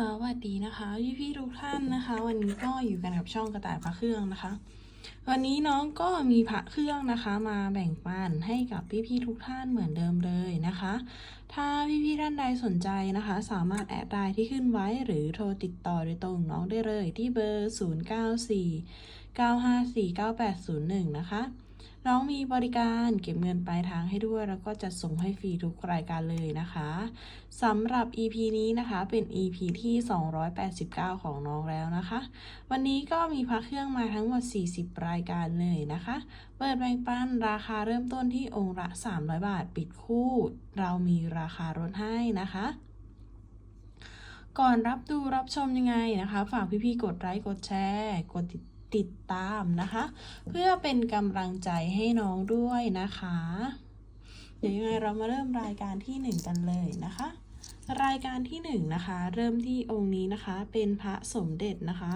สวัสดีนะคะพี่พี่ทุกท่านนะคะ วันนี้ก็อยู่กันกับช่องกระต่ายพระเครื่องนะคะ วันนี้น้องก็มีพระเครื่องนะคะ มาแบ่งปันให้กับพี่พี่ทุกท่านเหมือนเดิมเลยนะคะ ถ้าพี่พี่ท่านใดสนใจนะคะ สามารถแอดไลน์ที่ขึ้นไว้หรือโทรติดต่อโดยตรงน้องได้เลยที่เบอร์ 094 954 9801 นะคะ น้องมีบริการเก็บเงินปลายทางให้ด้วย แล้วก็จะส่งให้ฟรีทุกรายการเลยนะคะสำหรับ EP นี้นะคะเป็น EP ที่ 289 ของน้องแล้วนะคะ วันนี้ก็มีพักเครื่องมาทั้งหมด 40 รายการเลยนะคะ เปิดแบ่งปันราคาเริ่มต้นที่องค์ละ 300 บาทปิดคู่ เรามีราคาลดให้นะคะก่อนรับดูรับชมยังไงนะคะ ฝากพี่ๆ กดไลค์กดแชร์ กดติด ติดตามนะคะ เพื่อเป็นกำลังใจให้น้องด้วยนะคะ เดี๋ยวยังไงเรามาเริ่มรายการที่หนึ่งกันเลยนะคะ รายการที่หนึ่งนะคะ เริ่มที่องค์นี้นะคะ เป็นพระสมเด็จนะคะ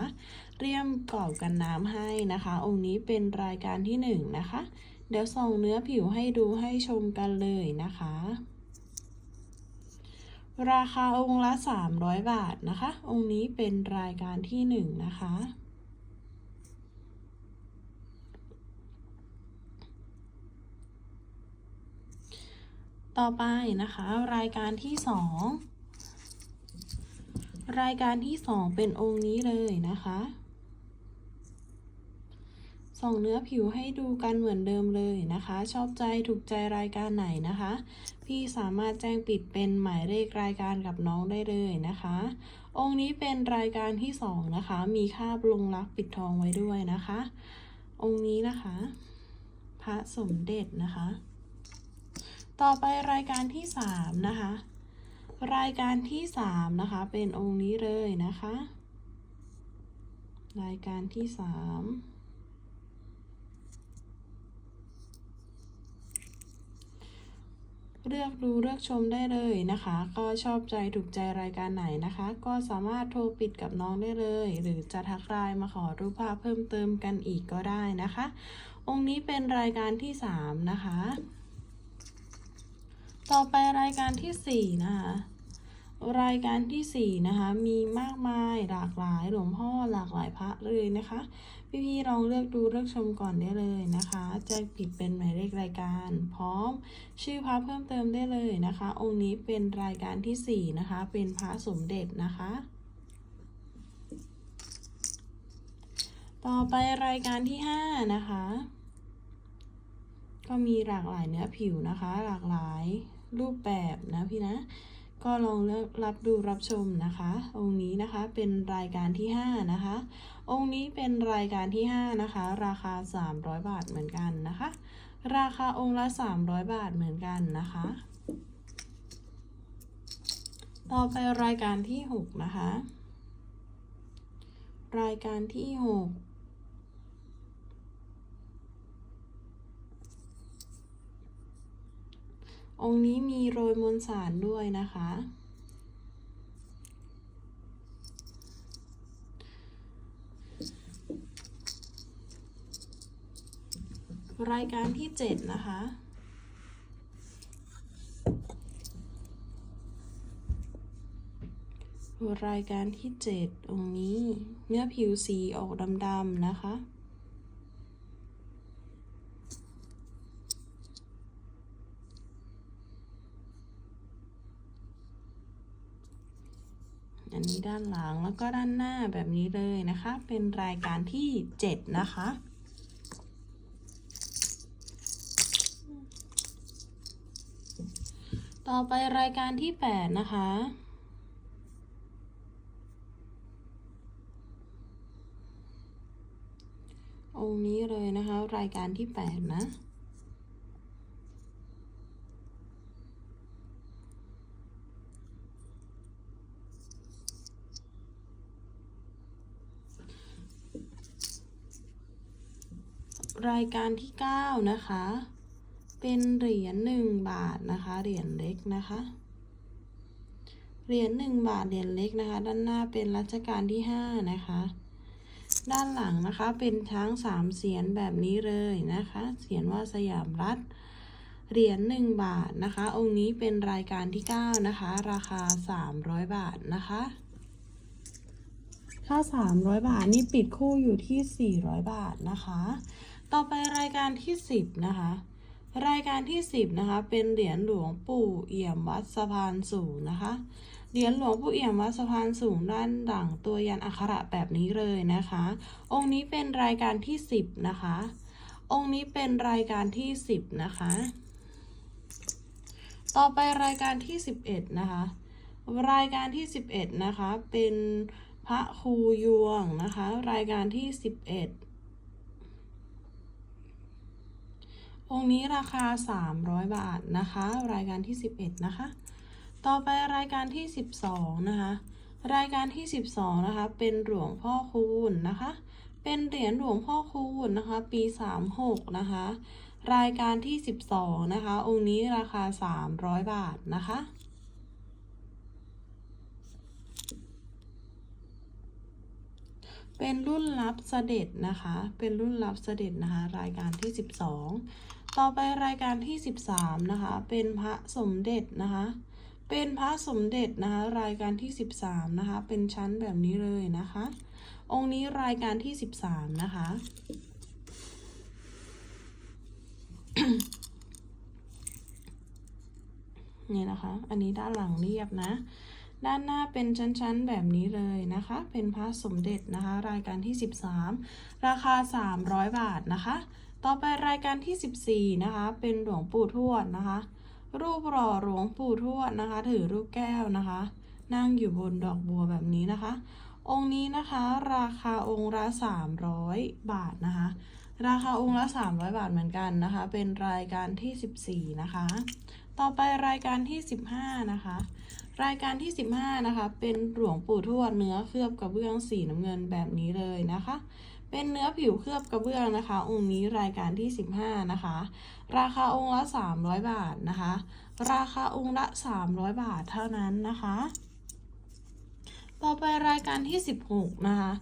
เรียมกรอบกันน้ำให้นะคะ องค์นี้เป็นรายการที่หนึ่งนะคะ เดี๋ยวส่องเนื้อผิวให้ดูให้ชมกันเลยนะคะราคาองค์ละ 300 บาทนะคะ องค์นี้เป็นรายการที่หนึ่งนะคะ ต่อไปนะคะ รายการที่สองรายการที่สองเป็นองค์นี้เลยนะคะส่องเนื้อผิวให้ดูกันเหมือนเดิมเลยนะคะ ชอบใจถูกใจรายการไหนนะคะ พี่สามารถแจ้งปิดเป็นหมายเลขรายการกับน้องได้เลยนะคะ องค์นี้เป็นรายการที่สองนะคะ มีค่าบลงรักปิดทองไว้ด้วยนะคะ องค์นี้นะคะ พระสมเด็จนะคะ ต่อไปรายการที่สามนะคะ รายการที่สามนะคะ เป็นองค์นี้เลยนะคะ รายการที่สามเลือกดูเลือกชมได้เลยนะคะ ก็ชอบใจถูกใจรายการไหนนะคะ ก็สามารถโทรปิดกับน้องได้เลย หรือจะทักไลน์มาขอรูปภาพเพิ่มเติมกันอีกก็ได้นะคะ องค์นี้เป็นรายการที่สามนะคะ ต่อไปรายการที่สี่นะคะ รายการที่สี่นะคะ มีมากมายหลากหลายหลวงพ่อหลากหลายพระเลยนะคะ พี่ๆลองเลือกดูเลือกชมก่อนได้เลยนะคะแจ้งผิดเป็นหมายเลขรายการ พร้อมชื่อพระเพิ่มเติมได้เลยนะคะ องค์นี้เป็นรายการที่สี่นะคะ เป็นพระสมเด็จนะคะต่อไปรายการที่ห้านะคะ ก็มีหลากหลายเนื้อผิวนะคะ หลากหลาย รูปแบบนะพี่นะ ก็ลองเลือกรับดูรับชมนะคะ องค์นี้นะคะเป็นรายการที่ 5 นะคะ องค์นี้เป็นรายการที่ 5 นะคะ ราคา 300 บาทเหมือนกันนะคะ ราคาองค์ละ 300 บาทเหมือนกันนะคะ ต่อไปรายการที่ 6 นะคะ รายการที่ 6 องค์นี้มีโรยมวลสารด้วยนะคะ รายการที่ 7 นะคะ รายการที่ 7 องค์นี้ เนื้อผิวสีออกดำๆนะคะ อันนี้ด้านหลังแล้วก็ด้านหน้าแบบนี้เลยนะคะ เป็นรายการที่ 7 นะคะ ต่อไปรายการที่ 8 นะคะองค์นี้เลยนะคะ รายการที่ 8 นะ รายการที่ 9 นะคะ เป็นเหรียญ1บาทนะคะ เหรียญเล็กนะคะ เหรียญ1บาท เหรียญเล็กนะคะ ด้านหน้าเป็นรัชกาลที่ 5 นะคะ ด้านหลังนะคะเป็นช้างสามเสียนแบบนี้เลยนะคะ เสียนว่าสยามรัฐ เหรียญ1บาทนะคะ องค์นี้เป็นรายการที่ 9 นะคะ ราคา 300 บาทนะคะ ถ้า300 บาท นี่ปิดคู่อยู่ที่ 400 บาทนะคะ ต่อไปรายการที่ 10 นะคะ รายการที่ 10 นะคะ เป็นเหรียญหลวงปู่เอี่ยมวัดสะพานสูงนะคะ เหรียญหลวงปู่เอี่ยมวัดสะพานสูงด้านหลังตัวยันอักขระแบบนี้เลยนะคะ องค์นี้เป็นรายการที่ 10 นะคะ องค์นี้เป็นรายการที่ 10 นะคะ ต่อไปรายการที่ 11 นะคะ รายการที่ 11 นะคะ เป็น พระครูยวงนะคะ รายการที่ 11 องค์นี้ราคา 300 บาทนะคะ รายการที่ 11 นะคะ ต่อไปรายการที่ 12 นะคะ รายการที่ 12 นะคะ เป็นหลวงพ่อคูณนะคะ เป็นเหรียญหลวงพ่อคูณนะคะ ปี 36 นะคะ รายการที่ 12 นะคะ องค์นี้ราคา 300 บาทนะคะ เป็นรุ่นรับเสด็จนะคะ เป็นรุ่นรับเสด็จนะคะ รายการที่ 12 ต่อไปรายการที่ 13 นะคะ เป็นพระสมเด็จนะคะ เป็นพระสมเด็จนะคะ รายการที่ 13 นะคะ เป็นชั้นแบบนี้เลยนะคะ องค์นี้รายการที่ 13 นะคะนี่นะคะ อันนี้ด้านหลังเรียบนะ ด้านหน้าเป็นชั้นๆ แบบนี้เลยนะคะ เป็นพระสมเด็จนะคะ รายการที่ 13 ราคา 300 บาทนะคะ ต่อไปรายการที่ 14 นะคะ เป็นหลวงปู่ทวดนะคะ รูปหล่อหลวงปู่ทวดนะคะ ถือลูกแก้วนะคะ นั่งอยู่บนดอกบัวแบบนี้นะคะ องค์นี้นะคะราคาองค์ละ 300 บาทนะคะ ราคาองค์ละ 300 บาทเหมือนกันนะคะ เป็นรายการที่ 14 นะคะ ต่อไปรายการที่ 15 นะคะ รายการที่ 15 นะคะ เป็นหลวงปู่ทวดเนื้อเคลือบกระเบื้องสีน้ำเงินแบบนี้เลยนะคะ เป็นเนื้อผิวเคลือบกระเบื้องนะคะ องค์นี้รายการที่ 15 นะคะ ราคาองค์ละ 300 บาทนะคะ ราคาองค์ละ 300 บาทเท่านั้นนะคะ ต่อไปรายการที่ 16 นะคะ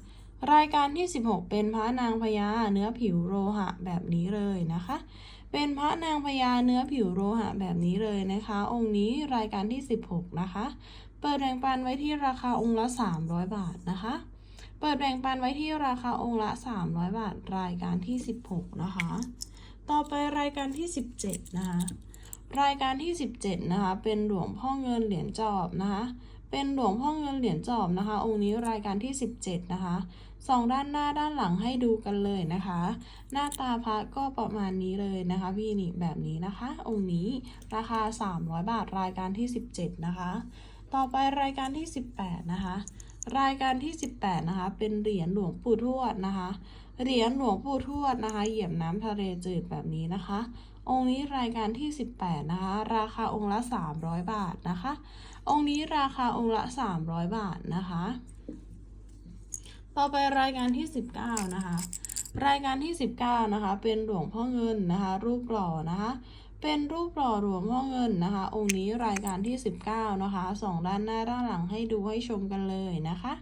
รายการที่ 16 เป็นพระนางพญาเนื้อผิวโลหะแบบนี้เลยนะคะ เป็นพระนางพญาเนื้อผิวโลหะแบบนี้เลยนะคะ องค์นี้รายการที่ 16 นะคะ เปิดแบ่งปันไว้ที่ราคาองค์ละ 300 บาทนะคะ เปิดแบ่งปันไว้ที่ราคาองค์ละ 300 บาท รายการที่ 16 นะคะ ต่อไปรายการที่ 17 นะคะ รายการที่ 17 นะคะ เป็นหลวงพ่อเงินเหรียญจอบนะคะเป็นหลวงพ่อเงินเหรียญจอบนะคะ องค์นี้รายการที่ 17 นะคะสองด้านหน้าด้านหลังให้ดูกันเลยนะคะ หน้าตาพระก็ประมาณนี้เลยนะคะ พี่นี่แบบนี้นะคะ องค์นี้ราคา 300 บาทรายการที่ 17 นะคะ ต่อไปรายการที่ 18 นะคะ รายการที่ 18 นะคะ เป็นเหรียญหลวงปู่ทวดนะคะ เหรียญหลวงปู่ทวดนะคะ เหยียบน้ำทะเลจืดแบบนี้นะคะ องค์นี้รายการที่ 18 นะคะ ราคาองค์ละ 300 บาทนะคะ องค์นี้ราคาองค์ละ 300 บาทนะคะ ต่อไปรายการที่ 19 นะคะ รายการที่ 19 นะคะ เป็นหลวงพ่อเงินนะคะ รูปหล่อนะคะ เป็นรูปหล่อหลวงพ่อเงินนะคะ องค์นี้รายการที่ 19 นะคะสองด้านหน้าด้านหลังให้ดูให้ชมกันเลยนะคะ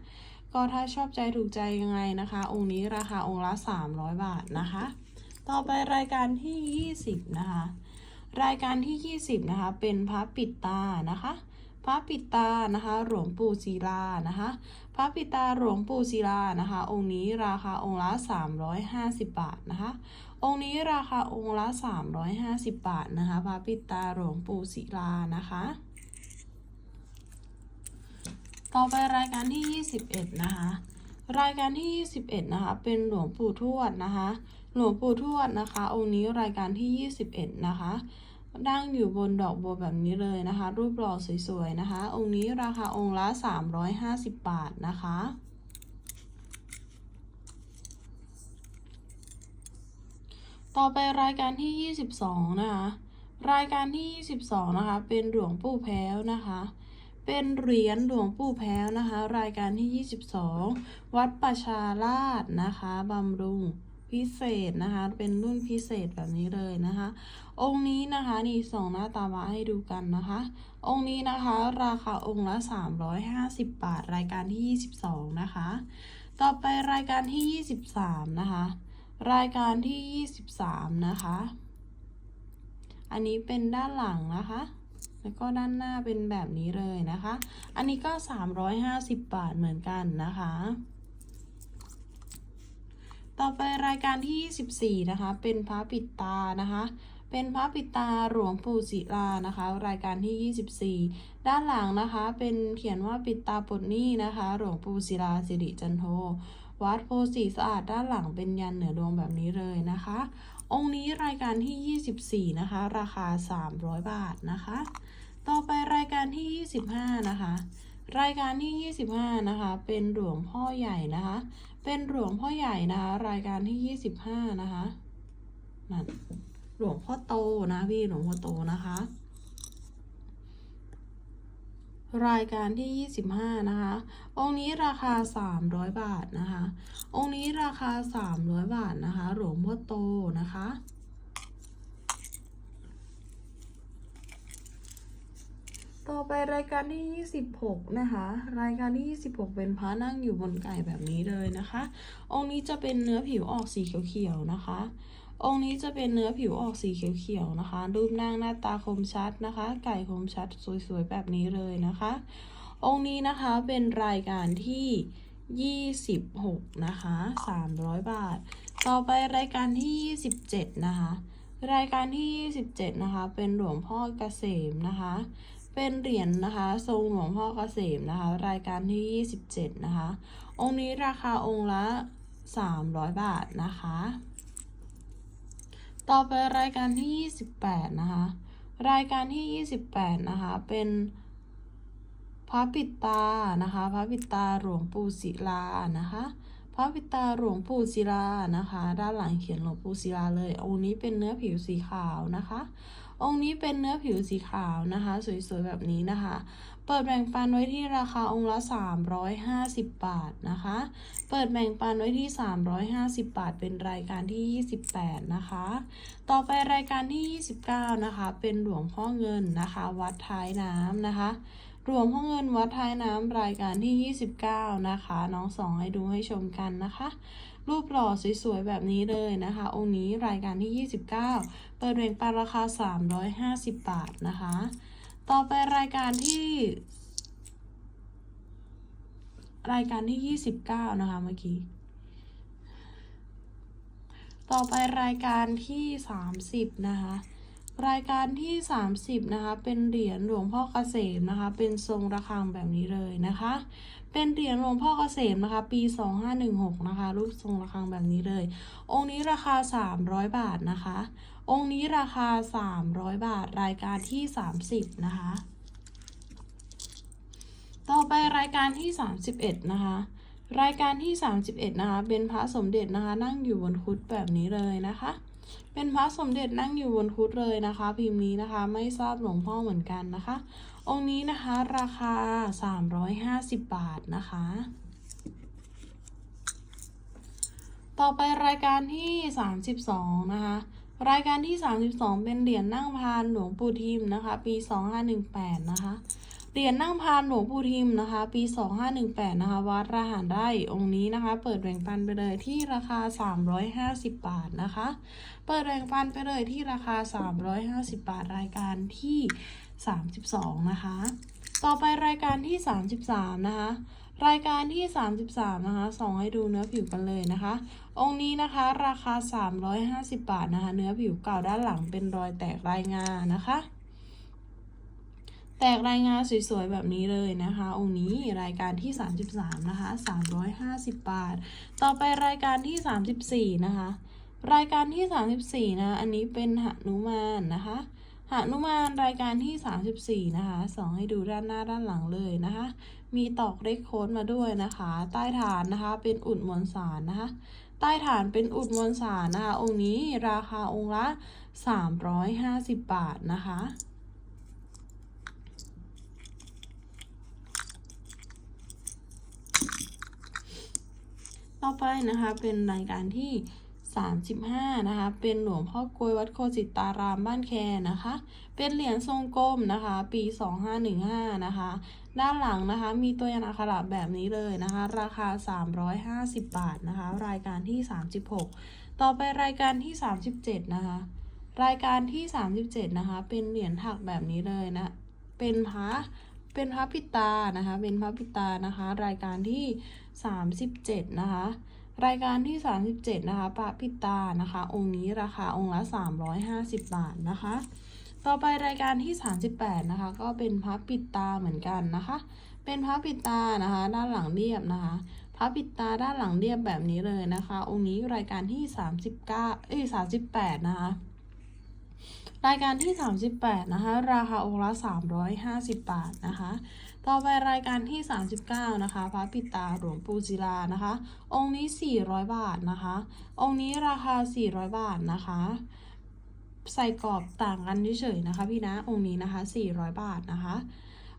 ก็ถ้าชอบใจถูกใจยังไงนะคะ องค์นี้ราคาองค์ละ 300 บาทนะคะ ต่อไปรายการที่ 20 นะคะ รายการที่ 20 นะคะ เป็นพระปิดตานะคะ พระปิตานะคะ หลวงปู่ศิลานะคะ พระปิตาหลวงปู่ศิลานะคะ องค์นี้ราคาองค์ละ 350 บาทนะคะ องค์นี้ราคาองค์ละ 350 บาทนะคะ พระปิตาหลวงปู่ศิลานะคะต่อไปรายการที่ 21 นะคะ รายการที่ 21 นะคะ เป็นหลวงปู่ทวดนะคะ หลวงปู่ทวดนะคะ องค์นี้รายการที่ 21 นะคะ ดั้งอยู่บนดอกบัวแบบนี้เลยนะคะ รูปหล่อสวยๆนะคะ องค์นี้ราคาองค์ละ 350 บาทนะคะต่อไปรายการที่ 22 นะคะ รายการที่ 22 นะคะ เป็นหลวงปู่แพ้วนะคะ เป็นเหรียญหลวงปู่แพ้วนะคะ รายการที่ 22 วัดประชาราชนะคะบำรุง พิเศษนะคะ เป็นรุ่นพิเศษแบบนี้เลยนะคะ องค์นี้นะคะนี่ส่องหน้าตามาให้ดูกันนะคะ องค์นี้นะคะราคาองค์ละ 350 บาท รายการที่ 22 นะคะ ต่อไปรายการที่ 23 นะคะ รายการที่ 23 นะคะ อันนี้เป็นด้านหลังนะคะแล้วก็ด้านหน้าเป็นแบบนี้เลยนะคะ อันนี้ก็ 350 บาทเหมือนกันนะคะ ต่อไปรายการที่ 24 นะคะ เป็นพระปิดตานะคะ เป็นพระปิดตาหลวงปู่ศิลานะคะ รายการที่ 24 ด้านหลังนะคะ เป็นเขียนว่าปิดตาปดนี้นะคะ หลวงปู่ศิลาสิริจันโท วัดโพธิ์ศรีสะอาดด้านหลังเป็นยันเหนือดวงแบบนี้เลยนะคะ องค์นี้รายการที่ 24 นะคะ ราคา 300 บาทนะคะ ต่อไปรายการที่ 25 นะคะ รายการที่ 25 นะคะ เป็นหลวงพ่อใหญ่นะคะ เป็นหลวงพ่อใหญ่นะคะ รายการที่ 25 นะคะนั่นหลวงพ่อโตนะพี่หลวงพ่อโตนะคะ รายการที่ 25 นะคะ องค์นี้ราคา 300 บาทนะคะ องค์นี้ราคา 300 บาทนะคะ หลวงพ่อโตนะคะ ต่อไปรายการที่ 26 นะคะ รายการที่ 26 เป็นพระนั่งอยู่บนไก่แบบนี้เลยนะคะ องค์นี้จะเป็นเนื้อผิวออกสีเขียวๆนะคะ องค์นี้จะเป็นเนื้อผิวออกสีเขียวๆนะคะ รูปนั่งหน้าตาคมชัดนะคะ ไก่คมชัดสวยๆแบบนี้เลยนะคะ องค์นี้นะคะเป็นรายการที่ 26 นะคะ 300 บาท ต่อไปรายการที่ 27 นะคะ รายการที่ 27 นะคะ เป็นหลวงพ่อเกษมนะคะ เป็นเหรียญนะคะ ทรงหลวงพ่อเกษมนะคะ รายการที่ 27 นะคะ องค์นี้ราคาองค์ละ 300 บาทนะคะ ต่อไปรายการที่ 28 นะคะ รายการที่ 28 นะคะ เป็นพระปิตานะคะ พระปิตาหลวงปู่ศิลานะคะพระปิตาหลวงปู่ศิลานะคะ ด้านหลังเขียนหลวงปู่ศิลาเลย องค์นี้เป็นเนื้อผิวสีขาวนะคะ องค์นี้เป็นเนื้อผิวสีขาวนะคะ สวยๆ แบบนี้นะคะ เปิดแบ่งปันไว้ที่ราคาองค์ละ 350 บาทนะคะ เปิดแบ่งปันไว้ที่ 350 บาท เป็นรายการที่ 28 นะคะ ต่อไปรายการที่ 29 นะคะ เป็นหลวงพ่อเงินนะคะ วัดท้ายน้ำนะคะ หลวงพ่อเงินวัดท้ายน้ำรายการที่ 29 นะคะ น้องสองให้ดูให้ชมกันนะคะ รูปหล่อสวยๆแบบนี้เลยนะคะ องค์นี้รายการที่ 29 เปิดแบ่งปันราคา 350 บาทนะคะ ต่อไปรายการที่ รายการที่ 29 นะคะเมื่อกี้ต่อไปรายการที่ 30 นะคะ รายการที่ 30 นะคะ เป็นเหรียญหลวงพ่อเกษมนะคะ เป็นทรงระฆังแบบนี้เลยนะคะ เป็นเหรียญหลวงพ่อเกษมนะคะ ปี 2516 นะคะ รูปทรงระฆังแบบนี้เลย องค์นี้ราคา 300 บาทนะคะ องค์นี้ราคา 300 บาท รายการที่ 30 นะคะ ต่อไปรายการที่ 31 นะคะ รายการที่ 31 นะคะ เป็นพระสมเด็จนะคะ นั่งอยู่บนคุดแบบนี้เลยนะคะ เป็นพระสมเด็จนั่งอยู่บนคุดเลยนะคะ พิมพ์นี้นะคะไม่ทราบหลวงพ่อเหมือนกันนะคะ องค์นี้นะคะราคา 350 บาทนะคะ ต่อไปรายการที่ 32 นะคะรายการที่ 32 เป็นเหรียญนั่งพานหลวงปู่ทิมนะคะ ปี 2518 นะคะ เหรียญนั่งพานหลวงปู่ทิมนะคะ ปี 2518 นะคะ วัดระหารได้องค์นี้นะคะ เปิดแบ่งปันไปเลยที่ราคา 350 บาทนะคะ เปิดแบ่งปันไปเลยที่ราคา 350 บาทรายการที่ 32 นะคะ ต่อไปรายการที่ 33 นะคะรายการที่ 33 นะคะส่องให้ดูเนื้อผิวกันเลยนะคะ องค์นี้นะคะราคา 350 บาทนะคะ เนื้อผิวเก่าด้านหลังเป็นรอยแตกรายงานะคะ แตกรายงานสวยๆแบบนี้เลยนะคะ องค์นี้รายการที่ 33 นะคะ 350 บาท ต่อไปรายการที่ 34 นะคะ รายการที่ 34 นะ อันนี้เป็นหนุมานนะคะหนุมานรายการที่ 34 นะคะสองให้ดูด้านหน้าด้านหลังเลยนะคะ มีตอกเลขโค้ดมาด้วยนะคะ ใต้ฐานนะคะเป็นอุดมวลสารนะคะ ใต้ฐานเป็นอุดมวลสารนะคะ องค์นี้ราคาองค์ละ 350 บาทนะคะ ต่อไปนะคะเป็นรายการที่ 35 นะคะ เป็นหลวงพ่อกลวยวัดโคสิตารามบ้านแคนะคะ เป็นเหรียญทรงกลมนะคะ ปี 2515 นะคะ ด้านหลังนะคะมีตัวยันอักขระแบบนี้เลยนะคะ ราคา 350 บาทนะคะ รายการที่ 36 ต่อไปรายการที่ 37 นะคะ รายการที่ 37 นะคะ เป็นเหรียญถักแบบนี้เลยนะ เป็นพระ เป็นพระปิตานะคะ เป็นพระปิตานะคะ รายการที่ 37 นะคะ รายการที่ 37 นะคะพระปิตานะคะ องค์นี้ราคาองค์ละ 350 บาทนะคะ ต่อไปรายการที่ 38 นะคะ ก็เป็นพระปิตาเหมือนกันนะคะ เป็นพระปิตานะคะ ด้านหลังเรียบนะคะพระปิดตาด้านหลังเรียบแบบนี้เลยนะคะ องค์นี้รายการที่ 39 เอ้ย 38 นะคะ รายการที่ 38 นะคะ ราคาองค์ละ 350 บาทนะคะ ต่อไปรายการที่ 39 นะคะ พระปิตาหลวงปู่ศิลานะคะ องค์นี้ 400 บาทนะคะ องค์นี้ราคา 400 บาทนะคะ ใส่กรอบต่างกันเฉยๆนะคะ พี่นะ องค์นี้นะคะ 400 บาทนะคะ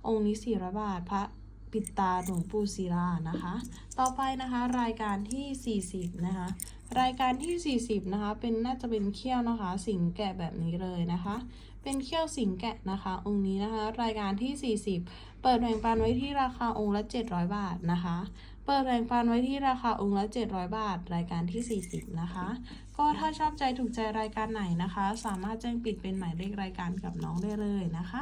องค์นี้ 400 บาท พระ ปิดตาหลวงปู่ศิลานะคะ ต่อไปนะคะรายการที่ 40 นะคะ รายการที่ 40 นะคะ เป็นน่าจะเป็นเขี้ยวนะคะ สิงแกะแบบนี้เลยนะคะ เป็นเขี้ยวสิงแกะนะคะ องค์นี้นะคะ รายการที่ 40 เปิดแบ่งปันไว้ที่ราคาองค์ละ 700 บาทนะคะเปิดแบ่งปันไว้ที่ราคาองค์ละ 700 บาท รายการที่ 40 นะคะ ก็ถ้าชอบใจถูกใจรายการไหนนะคะ สามารถแจ้งปิดเป็นหมายเลขรายการกับน้องได้เลยนะคะ